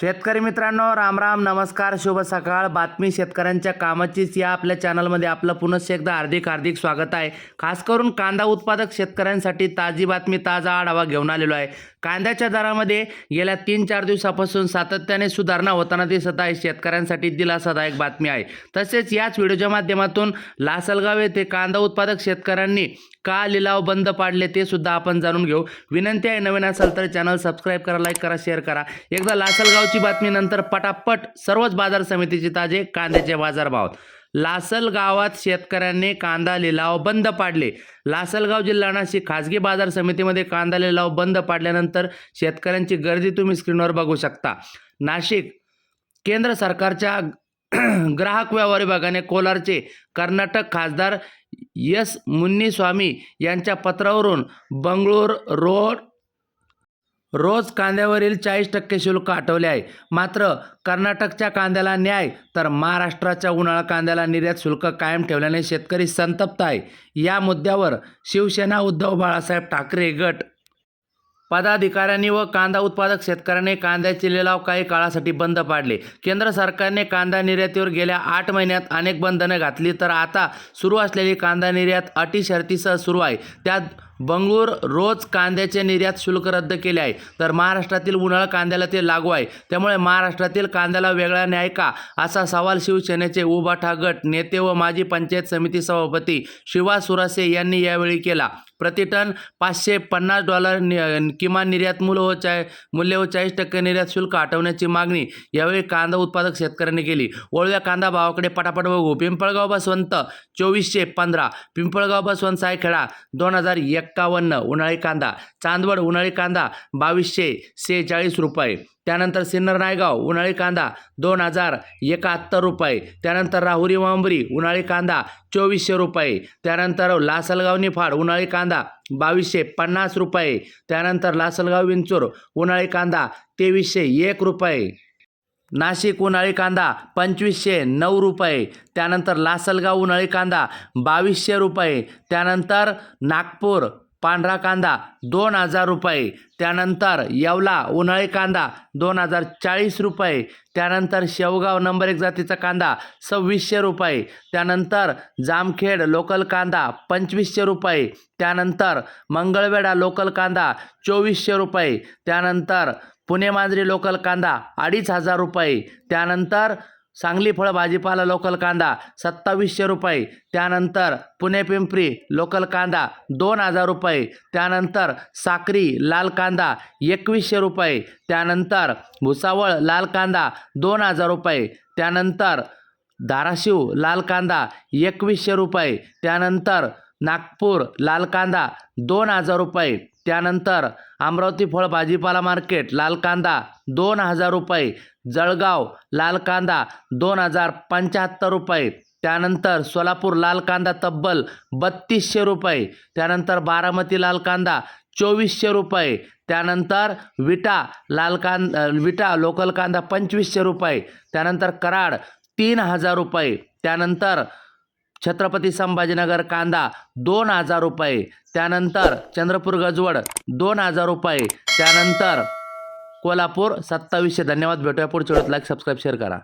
शेतकरी मित्रांनो राम राम नमस्कार शुभ सकाळ. बातमी शेतकऱ्यांच्या कामाचीच या आपल्या चॅनलमध्ये आपलं पुनश्च एकदा हार्दिक हार्दिक स्वागत आहे. खास करून कांदा उत्पादक शेतकऱ्यांसाठी ताजी बातमी ताजा आढावा घेऊन आलेलो आहे. कांद्याच्या दरामध्ये गेल्या तीन चार दिवसापासून सातत्याने सुधारणा होताना दिसत आहे. शेतकऱ्यांसाठी दिलासादायक बातमी आहे. तसेच याच व्हिडिओच्या माध्यमातून लासलगाव येथे कांदा उत्पादक शेतकऱ्यांनी का लिलाव बंद पाडले ते सुद्धा आपण जाणून घेऊ. विनंती आहे नवीन असाल तर चॅनल सबस्क्राईब करा लाईक करा शेअर करा. एकदा लासलगावची बातमी नंतर पटापट सर्वच बाजार समितीचे ताजे कांद्याचे बाजारभाव. लासल गावात शेतकऱ्यांनी कांदा लिलाव बंद पाडले. लासलगाव जिल्हा नाशिक खाजगी बाजार समितीमध्ये कांदा लिलाव बंद पाडल्यानंतर शेतकऱ्यांची गर्दी तुम्ही स्क्रीनवर बघू शकता. नाशिक केंद्र सरकारच्या ग्राहक व्यवहार विभागाने कोलारचे कर्नाटक खासदार एस मुन्नीस्वामी यांच्या पत्रावरून बंगळूर रोड रोज कांद्यावरील चाळीस टक्के शुल्क आठवले आहे. मात्र कर्नाटकच्या कांद्याला न्याय तर महाराष्ट्राच्या उन्हाळा कांद्याला निर्यात शुल्क कायम ठेवल्याने शेतकरी संतप्त आहे. या मुद्द्यावर शिवसेना उद्धव बाळासाहेब ठाकरे गट पदाधिकाऱ्यांनी व कांदा उत्पादक शेतकऱ्यांनी कांद्याचे लिलाव काही काळासाठी बंद पाडले. केंद्र सरकारने कांदा निर्यातीवर गेल्या आठ महिन्यात अनेक बंधनं घातली. तर आता सुरू असलेली कांदा निर्यात अटी शर्तीसह सुरू आहे. त्यात बंगळूर रोज कांद्याचे निर्यात शुल्क रद्द केले आहे. तर महाराष्ट्रातील उन्हाळा कांद्याला ते लागू आहे. त्यामुळे महाराष्ट्रातील कांद्याला वेगळा न्याय का? असा सवाल शिवसेनेचे उभाठा गट नेते व माजी पंचायत समिती सभापती शिवा सुरासे यांनी यावेळी केला. प्रतिटन पाचशे पन्नास डॉलर नि किमान निर्यात मूल्य व चाय मूल्य व चाळीस टक्के निर्यात शुल्क हटवण्याची मागणी यावेळी कांदा उत्पादक शेतकऱ्यांनी केली. ओळव्या कांदा भावाकडे पटापट बघू. पिंपळगाव बसवंत चोवीसशे पंधरा. पिंपळगाव बसवंत सायखेडा दोन हजार एक एक्कावन्न उन्हाळी कांदा चांदवड उन्हाळी कांदा बावीसशे सेहेचाळीस रुपये. त्यानंतर सिन्नर नायगाव उन्हाळी कांदा दोन हजार एकाहत्तर रुपये. त्यानंतर राहुरी वांबरी उन्हाळी कांदा चोवीसशे रुपये. त्यानंतर लासलगाव निफाड उन्हाळी कांदा बावीसशे पन्नास रुपये. त्यानंतर लासलगाव विंचूर उन्हाळी कांदा तेवीसशे एक रुपये. नाशिक उन्हाळी कांदा पंचवीसशे नऊ रुपये. त्यानंतर लासलगाव उन्हाळी कांदा बावीसशे रुपये. त्यानंतर नागपूर पांढरा कांदा दोन हजार रुपये. त्यानंतर येवला उन्हाळी कांदा दोन हजार चाळीस रुपये. त्यानंतर शेवगाव नंबर एक जातीचा कांदा सव्वीसशे रुपये. त्यानंतर जामखेड लोकल कांदा पंचवीसशे रुपये. त्यानंतर मंगळवेढा लोकल कांदा चोवीसशे रुपये. त्यानंतर पुणे मांजरी लोकल कांदा अडीच हजार रुपये. त्यानंतर सांगली फळ भाजीपाला लोकल कांदा सत्तावीसशे रुपये. त्यानंतर पुणे पिंपरी लोकल कांदा दोन हजार रुपये. त्यानंतर साक्री लाल कांदा एकवीसशे रुपये. त्यानंतर भुसावळ लाल कांदा दोन हजार रुपये. त्यानंतर धाराशिव लाल कांदा एकवीसशे रुपये. त्यानंतर नागपूर लाल कांदा दोन हजार रुपये. त्यानंतर अमरावती फळ भाजीपाला मार्केट लाल कांदा दोन हजार रुपये जळगाव लाल कांदा दोन हजार पंच्याहत्तर रुपये. त्यानंतर सोलापूर लाल कांदा तब्बल बत्तीसशे रुपये. त्यानंतर बारामती लाल कांदा चोवीसशे रुपये. त्यानंतर विटा लाल कांद विटा लोकल कांदा पंचवीसशे रुपये. त्यानंतर कराड तीन हजार रुपये. त्यानंतर छत्रपती संभाजीनगर कांदा दोन हजार रुपये. त्यानंतर चंद्रपूर गजवड दोन हजार रुपये. त्यानंतर कोल्हापूर सत्तावीसशे. धन्यवाद. भेटूया पुढच्या वेळेत लाईक सबस्क्राईब शेअर करा.